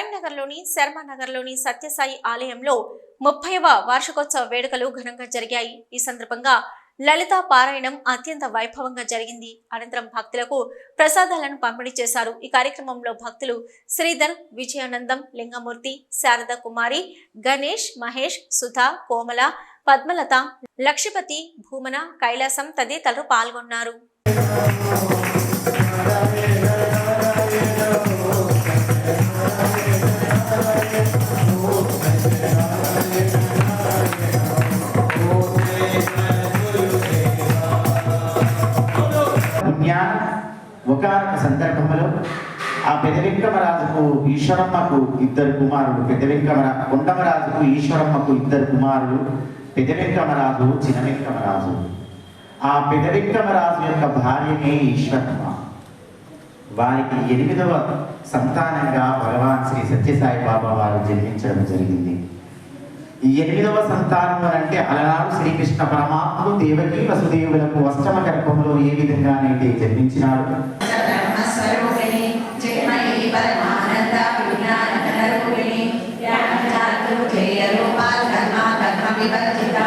కరీంనగర్లోని శర్మనగర్లోని సత్యసాయి ఆలయంలో ముప్పైవ వార్షికోత్సవ వేడుకలు ఘనంగా జరిగాయి. ఈ సందర్భంగా లలిత పారాయణం అత్యంత వైభవంగా జరిగింది. అనంతరం భక్తులకు ప్రసాదాలను పంపిణీ చేశారు. ఈ కార్యక్రమంలో భక్తులు శ్రీధర్ విజయానందం లింగమూర్తి శారద కుమారి గణేష్ మహేష్ సుధా కోమల పద్మలత లక్షపతి భూమన కైలాసం తదితరులు పాల్గొన్నారు. ఒకనొక సందర్భంలో ఆ పెదవెంకమరాజుకు ఈశ్వరమ్మకు ఇద్దరు కుమారులు పెదవెంకమర కొండమరాజుకు ఈశ్వరమ్మకు ఇద్దరు కుమారులు పెదవెంకమరాజు చినవెంకమరాజు ఆ పెదవెంకమరాజు యొక్క భార్యనే ఈశ్వరమ్మ. వారికి ఎనిమిదవ సంతానంగా భగవాన్ శ్రీ సత్యసాయి బాబా వారు జన్మించడం జరిగింది. ఈ ఎనిమిదవ సంతానము అంటే అలనాడు శ్రీకృష్ణ పరమాత్ముడు దేవకి వసుదేవులకు అష్టమ గర్భంలో ఏ విధంగా అయితే జన్మించినాడు వివర్జిత